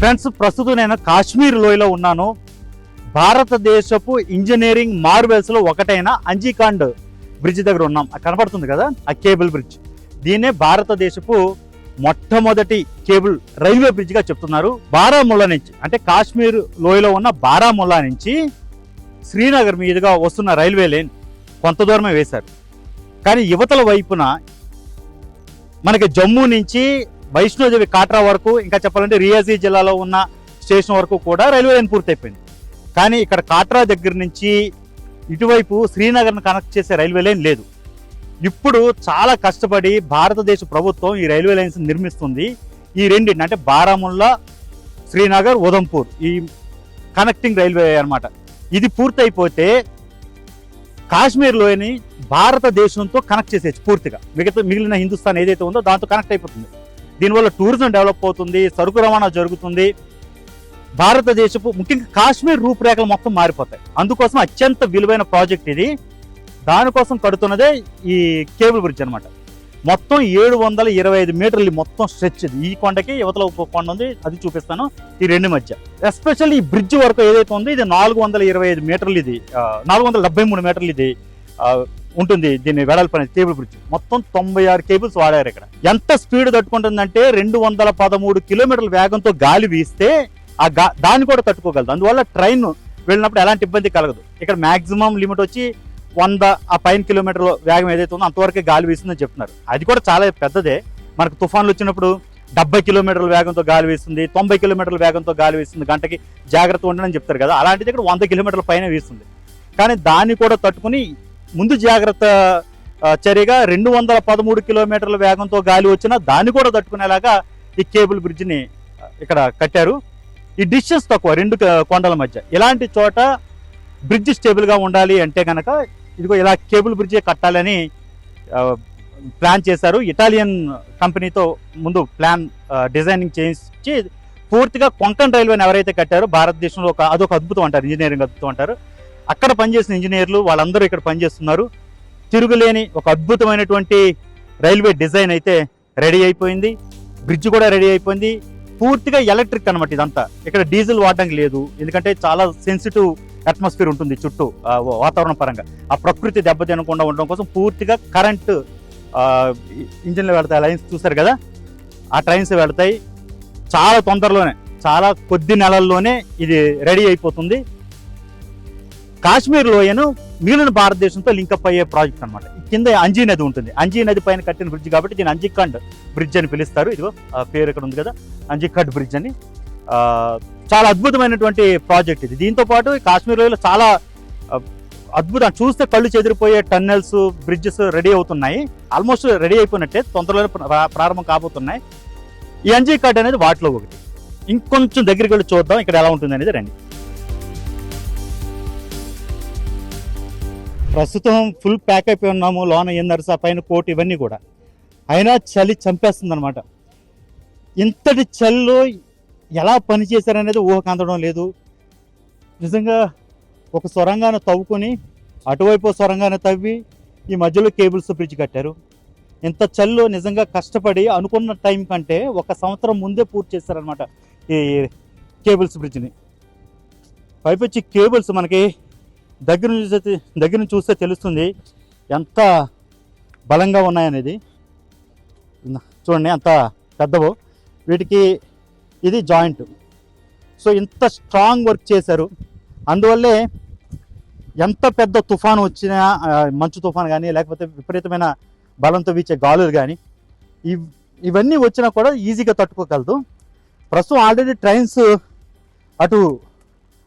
Friends ప్రస్తుతం నేను కాశ్మీర్ లోయలో ఉన్నాను. భారతదేశపు ఇంజనీరింగ్ మార్వెల్స్లో ఒకటైన అంజీకాండ్ బ్రిడ్జ్ దగ్గర ఉన్నాం. కనపడుతుంది కదా? ఆ కేబుల్ బ్రిడ్జ్. దీన్నే భారతదేశపు మొట్టమొదటి కేబుల్ రైల్వే బ్రిడ్జ్గా చెప్తున్నారు. బారాముల్లా నుంచి అంటే కాశ్మీర్ లోయలో ఉన్న బారాముల్లా నుంచి శ్రీనగర్ మీదుగా వస్తున్న రైల్వే లైన్ కొంత దూరమే వేశారు. కానీ యువతల వైపున మనకి జమ్మూ నుంచి వైష్ణోదేవి కాట్రా వరకు ఇంకా చెప్పాలంటే రియాజీ జిల్లాలో ఉన్న స్టేషన్ వరకు కూడా రైల్వే లైన్ పూర్తయిపోయింది. కానీ ఇక్కడ కాట్రా దగ్గర నుంచి ఇటువైపు శ్రీనగర్ను కనెక్ట్ చేసే రైల్వే లైన్ లేదు. ఇప్పుడు చాలా కష్టపడి భారతదేశ ప్రభుత్వం ఈ రైల్వే లైన్స్ నిర్మిస్తుంది. ఈ రెండింటి అంటే బారాముల్లా శ్రీనగర్ ఉదంపూర్ ఈ కనెక్టింగ్ రైల్వే అన్నమాట. ఇది పూర్తయిపోతే కాశ్మీర్లోని భారతదేశంతో కనెక్ట్ చేసేది పూర్తిగా. మిగతా మిగిలిన హిందుస్థాన్ ఏదైతే ఉందో దాంతో కనెక్ట్ అయిపోతుంది. దీనివల్ల టూరిజం డెవలప్ అవుతుంది సరుకు రవాణా జరుగుతుంది. భారతదేశపు ముఖ్యంగా కాశ్మీర్ రూపురేఖలు మొత్తం మారిపోతాయి. అందుకోసం అత్యంత విలువైన ప్రాజెక్ట్ ఇది. దానికోసం కడుతున్నదే ఈ కేబుల్ బ్రిడ్జ్ అనమాట మొత్తం ఏడు వందల ఇరవై ఐదు మీటర్లు మొత్తం స్ట్రెచ్ ఇది. ఈ కొండకి యువతల ఒక కొండ ఉంది అది చూపిస్తాను. ఈ రెండు మధ్య. ఎస్పెషల్లీ ఈ బ్రిడ్జ్ వరకు ఏదైతే ఉందో ఇది నాలుగు వందల ఇరవై ఐదు మీటర్లు ఇది నాలుగు వందల డెబ్బై మూడు మీటర్లు ఇది ఉంటుంది. దీన్ని అనేది కేబుల్ బ్రిడ్జ్ మొత్తం తొంభై ఆరు కేబుల్స్ వాడారు ఇక్కడ. ఎంత స్పీడ్ తట్టుకుంటుందంటే రెండు వందల పదమూడు కిలోమీటర్ల వేగంతో గాలి వీస్తే ఆ గా దాన్ని కూడా తట్టుకోగలదు. అందువల్ల ట్రైన్ వెళ్ళినప్పుడు ఎలాంటి ఇబ్బంది కలగదు. ఇక్కడ మాక్సిమం లిమిట్ వచ్చి వంద ఆ పైన కిలోమీటర్ల వేగం ఏదైతే ఉందో అంతవరకే గాలి వీస్తుందని చెప్తున్నారు. అది కూడా చాలా పెద్దదే. మనకు తుఫాన్లు వచ్చినప్పుడు డెబ్బై కిలోమీటర్ల వేగంతో గాలి వీస్తుంది తొంభై కిలోమీటర్ల వేగంతో గాలి వీస్తుంది గంటకి జాగ్రత్త ఉండని చెప్తారు కదా. అలాంటిది ఇక్కడ వంద కిలోమీటర్ల పైన వీస్తుంది. కానీ దాన్ని కూడా తట్టుకుని ముందు జాగ్రత్త చర్యగా రెండు వందల పదమూడు కిలోమీటర్ల వేగంతో గాలి వచ్చినా దాన్ని కూడా తట్టుకునేలాగా ఈ కేబుల్ బ్రిడ్జిని ఇక్కడ కట్టారు. ఈ డిస్టెన్స్ తక్కువ రెండు కొండల మధ్య. ఇలాంటి చోట బ్రిడ్జ్ స్టేబుల్గా ఉండాలి అంటే కనుక ఇదిగో ఇలా కేబుల్ బ్రిడ్జ్ కట్టాలని ప్లాన్ చేశారు. ఇటాలియన్ కంపెనీతో ముందు ప్లాన్ డిజైనింగ్ చేయించి పూర్తిగా కొంకన్ రైల్వేని ఎవరైతే కట్టారో భారతదేశంలో ఒక అదొక అద్భుతం అంటారు ఇంజనీరింగ్ అద్భుతం అంటారు. అక్కడ పనిచేసిన ఇంజనీర్లు వాళ్ళందరూ ఇక్కడ పనిచేస్తున్నారు. తిరుగులేని ఒక అద్భుతమైనటువంటి రైల్వే డిజైన్ అయితే రెడీ అయిపోయింది. బ్రిడ్జ్ కూడా రెడీ అయిపోయింది. పూర్తిగా ఎలక్ట్రిక్ అనమాట ఇదంతా. ఇక్కడ డీజిల్ వాడడానికి లేదు. ఎందుకంటే చాలా సెన్సిటివ్ అట్మాస్ఫియర్ ఉంటుంది చుట్టూ వాతావరణ పరంగా. ఆ ప్రకృతి దెబ్బతినకుండా ఉండడం కోసం పూర్తిగా కరెంటు ఇంజన్లు వెళతాయి. లైన్స్ చూసారు కదా? ఆ ట్రైన్స్ వెళతాయి. చాలా తొందరలోనే చాలా కొద్ది నెలల్లోనే ఇది రెడీ అయిపోతుంది. కాశ్మీర్ లోయను మిగిలిన భారతదేశంతో లింకప్ అయ్యే ప్రాజెక్ట్ అనమాట కింద అంజీ నది ఉంటుంది. అంజీ నది పైన కట్టిన బ్రిడ్జ్ కాబట్టి దీని అంజిఖండ్ బ్రిడ్జ్ అని పిలుస్తారు. ఇదిగో పేరు ఇక్కడ ఉంది కదా. అంజిఖండ్ బ్రిడ్జ్ అని. చాలా అద్భుతమైనటువంటి ప్రాజెక్ట్ ఇది. దీంతో పాటు కాశ్మీర్ లోయలో చాలా అద్భుతం. చూస్తే కళ్ళు చెదిరిపోయే టన్నెల్స్ బ్రిడ్జెస్ రెడీ అవుతున్నాయి. ఆల్మోస్ట్ రెడీ అయిపోయినట్టే తొందరలోనే ప్రారంభం కాబోతున్నాయి. ఈ అంజీ కట్ అనేది వాటిలో ఒకటి. ఇంకొంచెం దగ్గరికి వెళ్ళి చూద్దాం. ఇక్కడ ఎలా ఉంటుంది అనేది రండి. ప్రస్తుతం ఫుల్ ప్యాక్ అయిపోయి ఉన్నాము లోన ఎన్నరస పైన కోట్ ఇవన్నీ కూడా. అయినా చలి చంపేస్తుంది అనమాట ఇంతటి చలిలో ఎలా పనిచేశారనేది చేశారనేది అందడం లేదు. నిజంగా ఒక సొరంగాన్ని తవ్వుకొని అటువైపు సొరంగాన్ని తవ్వి ఈ మధ్యలో కేబుల్స్ బ్రిడ్జ్ కట్టారు. ఇంత చలిలో నిజంగా కష్టపడి అనుకున్న టైం కంటే ఒక సంవత్సరం ముందే పూర్తి చేశారనమాట ఈ కేబుల్స్ బ్రిడ్జ్ని పైపొచ్చి కేబుల్స్ మనకి దగ్గర నుంచి దగ్గర నుంచి చూస్తే తెలుస్తుంది ఎంత బలంగా ఉన్నాయనేది. చూడండి అంత పెద్దవో. వీటికి ఇది జాయింట్. సో ఇంత స్ట్రాంగ్ వర్క్ చేశారు. అందువల్లే ఎంత పెద్ద తుఫాను వచ్చినా మంచు తుఫాను కానీ లేకపోతే విపరీతమైన బలంతో వీచే గాలులు కానీ ఇవ్ ఇవన్నీ వచ్చినా కూడా ఈజీగా తట్టుకోగలదు. ప్రస్తుతం ఆల్రెడీ ట్రైన్స్ అటు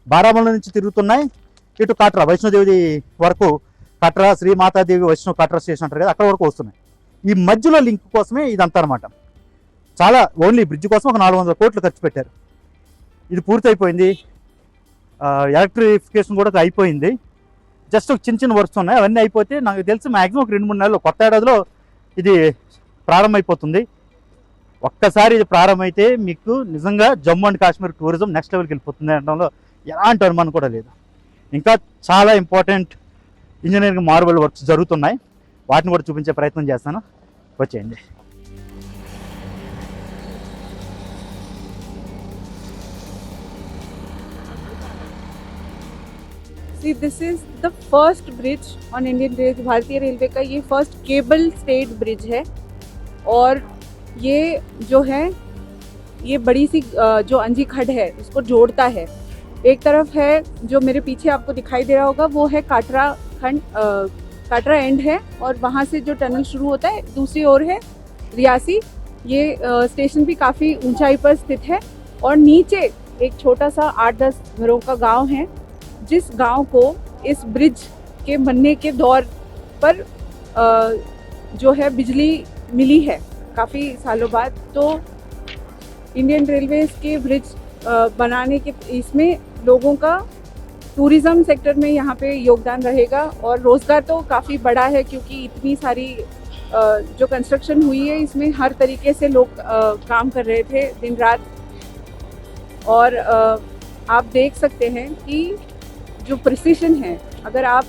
బారామల నుంచి తిరుగుతున్నాయి. ఇటు కట్రా వైష్ణోదేవి వరకు కట్రా శ్రీ మాతాదేవి వైష్ణవ కట్రా స్టేషన్ అంటారు కదా అక్కడ వరకు వస్తున్నాయి. ఈ మధ్యలో లింక్ కోసమే ఇదంతా అనమాట చాలా ఓన్లీ బ్రిడ్జ్ కోసం ఒక నాలుగు వందల కోట్లు ఖర్చు పెట్టారు. ఇది పూర్తయిపోయింది. ఎలక్ట్రిఫికేషన్ కూడా అయిపోయింది. జస్ట్ ఒక చిన్న చిన్న వర్క్స్ ఉన్నాయి. అవన్నీ అయిపోతే నాకు తెలిసి మ్యాక్సిమం ఒక రెండు మూడు నెలలు కొత్త ఏడాదిలో ఇది ప్రారంభమైపోతుంది. ఒక్కసారి ఇది ప్రారంభమైతే మీకు నిజంగా Jammu and Kashmir tourism next లెవెల్కి వెళ్ళిపోతుంది అనడంలో ఎలాంటి అనుమానం కూడా లేదు. इंका चाल इंपारटे इंजनी मारबल वर्क जो वाट चूपे प्रयत्न ప్రయత్నం वे See, this is the first first bridge on Indian rail भारतीय रेलवे का ये फ़र्स्ट केबल स्टेट ब्रिज है और ये जो है ये बड़ी सी जो अंजी खड है उसको जोड़ता है। एक तरफ़ है जो मेरे पीछे आपको दिखाई दे रहा होगा वो है काटरा खंड काटरा एंड है और वहाँ से जो टनल शुरू होता है दूसरी ओर है रियासी। ये अ, स्टेशन भी काफ़ी ऊंचाई पर स्थित है और नीचे एक छोटा सा आठ दस घरों का गाँव है जिस गाँव को इस ब्रिज के बनने के दौर पर अ, जो है बिजली मिली है काफ़ी सालों बाद। तो इंडियन रेलवेज के ब्रिज बनाने के इसमें लोगों का टूरिज़्म सेक्टर में यहाँ पे योगदान रहेगा और रोज़गार तो काफ़ी बड़ा है क्योंकि इतनी सारी जो कंस्ट्रक्शन हुई है, इसमें हर तरीके से लोग काम कर रहे थे दिन रात। और आप देख सकते हैं कि जो प्रिसीशन है, अगर आप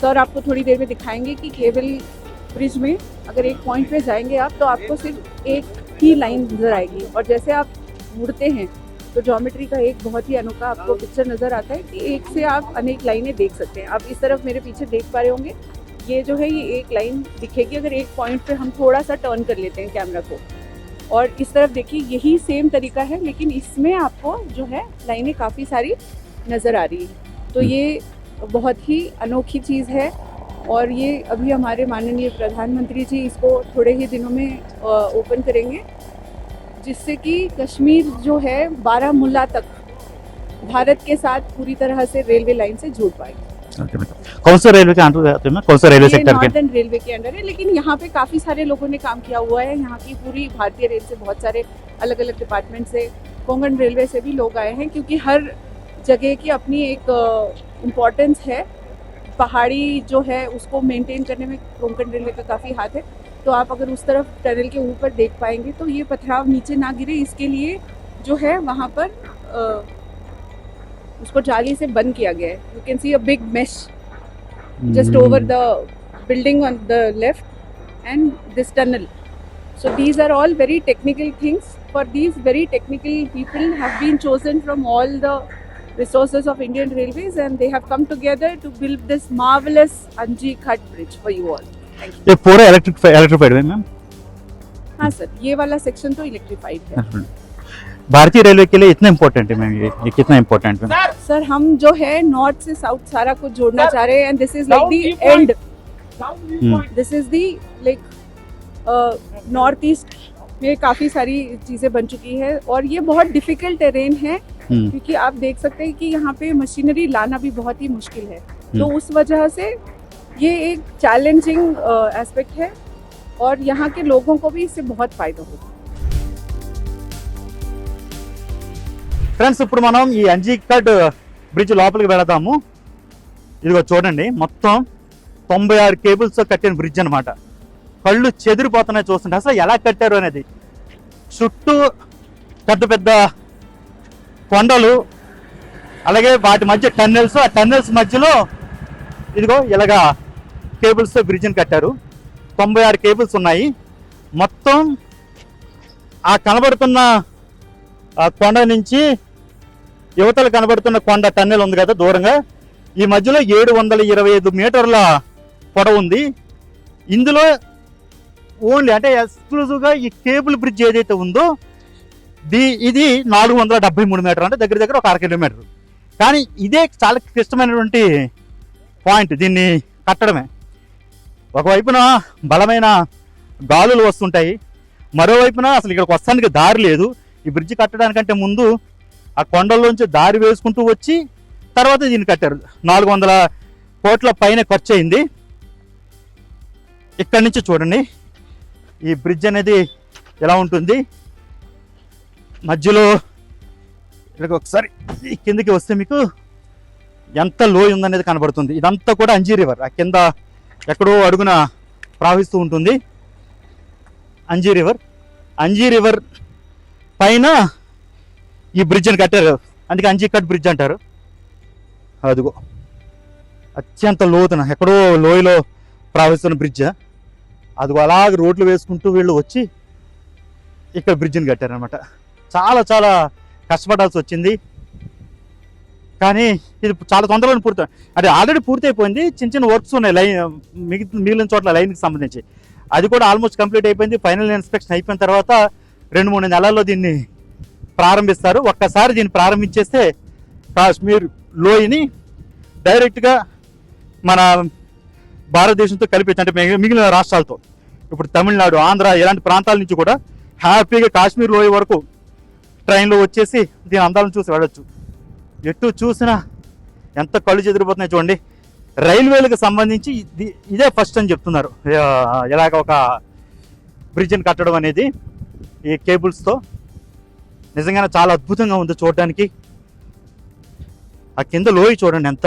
सर आपको थोड़ी देर में दिखाएँगे कि केबल ब्रिज में अगर एक पॉइंट पे जाएँगे आप तो आपको सिर्फ़ एक ही लाइन नज़र आएगी। और जैसे आप मुड़ते हैं तो ज्योमेट्री का एक बहुत ही अनोखा आपको पिक्चर नज़र आता है कि एक से आप अनेक लाइनें देख सकते हैं। आप इस तरफ़ मेरे पीछे देख पा रहे होंगे। ये जो है ये एक लाइन दिखेगी। अगर एक पॉइंट पे हम थोड़ा सा टर्न कर लेते हैं कैमरा को। और इस तरफ़ देखिए यही सेम तरीका है लेकिन इसमें आपको जो है लाइनें काफ़ी सारी नज़र आ रही हैं। तो हम्म। ये बहुत ही अनोखी चीज़ है और ये अभी हमारे माननीय प्रधानमंत्री जी इसको थोड़े ही दिनों में ओपन करेंगे। जिससे कि कश्मीर जो है बारामूला तक भारत के साथ पूरी तरह से रेलवे लाइन से जुड़ पाएगी ओके कौन सा रेलवे के अंडर हैं कौन सा रेलवे सेक्टर के? रेलवे के अंडर है लेकिन यहाँ पे काफ़ी सारे लोगों ने काम किया हुआ है। यहाँ की पूरी भारतीय रेल से बहुत सारे अलग अलग डिपार्टमेंट से कोंकण रेलवे से भी लोग आए हैं क्योंकि हर जगह की अपनी एक इम्पोर्टेंस है। पहाड़ी जो है उसको मेंटेन करने में कोंकण रेलवे का काफ़ी हाथ है। तो आप अगर उस तरफ़ टनल के ऊपर देख पाएँगे तो ये पथराव नीचे ना गिरे इसके लिए जो है वहाँ पर आ, उसको जाली से बंद किया गया है। You can see a big mesh just over the building on the left and this tunnel so these are all very technical things for these very technical people have been chosen from all the resource of Indian railways and they have come together to build this marvelous anji khat bridge for you all. ये पूरा electric electrified है ma'am हाँ sir ये वाला section तो electrified है। भारतीय railway के लिए इतना इम्पोर्टेंट है मैम ये ये कितना इम्पोर्टेंट है? सर हम जो है नॉर्थ से साउथ सारा कुछ जोड़ना चाह रहे हैं and this is like the and this is the like north east में काफ़ी सारी चीज़ें बन चुकी है और ये बहुत डिफ़िकल्ट टेरेन है। हम्म, क्योंकि आप देख सकते हैं कि यहाँ पे मशीनरी लाना भी बहुत ही मुश्किल है। तो हम्म। उस वजह से ये एक चैलेंजिंग एस्पेक्ट है और यहाँ के लोगों को भी इससे बहुत फ़ायदा होगा ఫ్రెండ్స్ ఇప్పుడు మనం ఈ అంజీకట్ బ్రిడ్జ్ లోపలికి వెళదాము ఇదిగో చూడండి మొత్తం తొంభై ఆరు కేబుల్స్ కట్టిన బ్రిడ్జ్ అన్నమాట కళ్ళు చెదిరిపోతున్నాయి చూస్తుంటే అసలు ఎలా కట్టారు అనేది చుట్టూ పెద్ద పెద్ద కొండలు అలాగే వాటి మధ్య టన్నెల్స్ ఆ టన్నెల్స్ మధ్యలో ఇదిగో ఇలాగా కేబుల్స్ బ్రిడ్జ్ని కట్టారు. తొంభై ఆరు కేబుల్స్ ఉన్నాయి. మొత్తం ఆ కనబడుతున్న ఆ కొండ నుంచి యువతలు కనబడుతున్న కొండ టన్నెల్ ఉంది కదా దూరంగా. ఈ మధ్యలో ఏడు వందల ఇరవై ఐదు మీటర్ల పొడవు ఉంది. ఇందులో ఓన్లీ అంటే ఎక్స్క్లూజివ్గా ఈ కేబుల్ బ్రిడ్జ్ ఏదైతే ఉందో దీ ఇది నాలుగు వందల డెబ్బై మూడు మీటర్ అంటే దగ్గర దగ్గర ఒక అర కిలోమీటర్. కానీ ఇదే చాలా క్లిష్టమైనటువంటి పాయింట్ దీన్ని కట్టడమే. ఒకవైపున బలమైన గాలులు వస్తుంటాయి మరోవైపున అసలు ఇక్కడికి వస్తానికి దారి లేదు. ఈ బ్రిడ్జ్ కట్టడానికంటే ముందు ఆ కొండల్లోంచి దారి వేసుకుంటూ వచ్చి తర్వాత దీన్ని కట్టారు. నాలుగు వందల కోట్ల పైన ఖర్చు అయింది ఇక్కడి నుంచి చూడండి. ఈ బ్రిడ్జ్ అనేది ఎలా ఉంటుంది? మధ్యలో ఇక్కడికి ఒకసారి కిందకి వస్తే మీకు ఎంత లోయ ఉందనేది కనబడుతుంది. ఇదంతా కూడా అంజీ రివర్. ఆ కింద ఎక్కడో అడుగున ప్రవహిస్తూ ఉంటుంది. అంజీ రివర్. అంజీ రివర్ పైన ఈ బ్రిడ్జ్ని కట్టారు అందుకే అంజీ కట్ బ్రిడ్జ్ అంటారు. అదిగో. అత్యంత లోతున ఎక్కడో లోయలో ప్రవహిస్తున్న బ్రిడ్జ్ అదిగో అలాగ రోడ్లు వేసుకుంటూ వీళ్ళు వచ్చి ఇక్కడ బ్రిడ్జ్ని కట్టారనమాట చాలా చాలా కష్టపడాల్సి వచ్చింది. కానీ ఇది చాలా తొందరలో పూర్తి అంటే ఆల్రెడీ పూర్తి అయిపోయింది చిన్న చిన్న వర్క్స్ ఉన్నాయి. లైన్ మిగిలిన మిగిలిన చోట్ల లైన్కి సంబంధించి. అది కూడా ఆల్మోస్ట్ కంప్లీట్ అయిపోయింది. ఫైనల్ ఇన్స్పెక్షన్ అయిపోయిన తర్వాత రెండు మూడు నెలల్లో దీన్ని ప్రారంభిస్తారు. ఒక్కసారి దీన్ని ప్రారంభించేస్తే కాశ్మీర్ లోయని డైరెక్ట్గా మన భారతదేశంతో కలిపి అంటే మిగిలిన రాష్ట్రాలతో. ఇప్పుడు తమిళనాడు ఆంధ్ర ఇలాంటి ప్రాంతాల నుంచి కూడా హ్యాపీగా కాశ్మీర్ లోయ వరకు ట్రైన్లో వచ్చేసి దీని అందాలను చూసి వెళ్ళొచ్చు. ఎటు చూసినా ఎంత కళ్ళు చెదిరిపోతున్నాయి చూడండి. రైల్వేలకు సంబంధించి ఇది ఇదే ఫస్ట్ అని చెప్తున్నారు. ఇలాగ ఒక బ్రిడ్జ్ని కట్టడం అనేది ఈ కేబుల్స్తో నిజంగానే చాలా అద్భుతంగా ఉంది చూడడానికి. ఆ కింద లోయ చూడండి ఎంత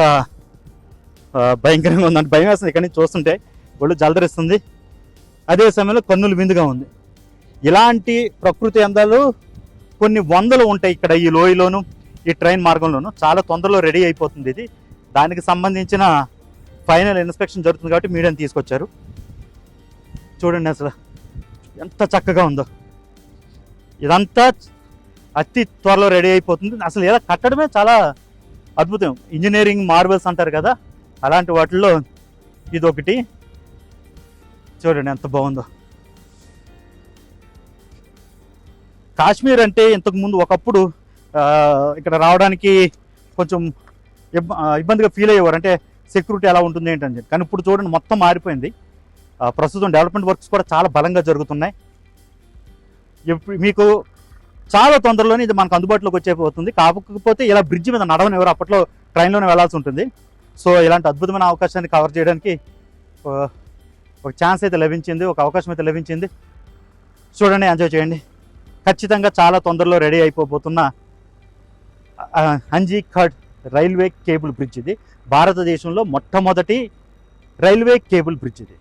భయంకరంగా ఉందంటే భయం వేస్తుంది ఇక్కడి నుంచి చూస్తుంటే. ఒళ్ళు జలదరిస్తుంది. అదే సమయంలో కన్నులు విందుగా ఉంది. ఇలాంటి ప్రకృతి అందాలు కొన్ని వందలు ఉంటాయి ఇక్కడ ఈ లోయలోను. ఈ ట్రైన్ మార్గంలోనూ చాలా తొందరలో రెడీ అయిపోతుంది ఇది. దానికి సంబంధించిన ఫైనల్ ఇన్స్పెక్షన్ జరుగుతుంది కాబట్టి మీడియాని తీసుకొచ్చారు. చూడండి అసలు ఎంత చక్కగా ఉందో. ఇదంతా అతి త్వరలో రెడీ అయిపోతుంది. అసలు ఇలా కట్టడమే చాలా అద్భుతం. ఇంజనీరింగ్ మార్బల్స్ అంటారు కదా అలాంటి వాటిల్లో ఇది ఒకటి చూడండి ఎంత బాగుందో. కాశ్మీర్ అంటే ఇంతకుముందు ఒకప్పుడు ఇక్కడ రావడానికి కొంచెం ఇబ్బ- ఇబ్బందిగా ఫీల్ అయ్యేవారు. అంటే సెక్యూరిటీ ఎలా ఉంటుంది ఏంటని చెప్పి. కానీ ఇప్పుడు చూడండి మొత్తం మారిపోయింది. ప్రస్తుతం డెవలప్మెంట్ వర్క్స్ కూడా చాలా బలంగా జరుగుతున్నాయి. ఇప్పుడు మీకు చాలా తొందరలోనే ఇది మనకు అందుబాటులోకి వచ్చేపోతుంది. కాకపోతే ఇలా బ్రిడ్జ్ మీద నడవని ఎవరు అప్పట్లో ట్రైన్లోనే వెళ్ళాల్సి ఉంటుంది. సో ఇలాంటి అద్భుతమైన అవకాశాన్ని కవర్ చేయడానికి ఒక ఛాన్స్ అయితే లభించింది ఒక అవకాశం అయితే లభించింది. చూడండి ఎంజాయ్ చేయండి. ఖచ్చితంగా చాలా తొందరలో ready అయిపోబోతున్న Anji Khad railway cable bridge ఇది. భారతదేశంలో మొట్టమొదటి రైల్వే కేబుల్ బ్రిడ్జ్ ఇది.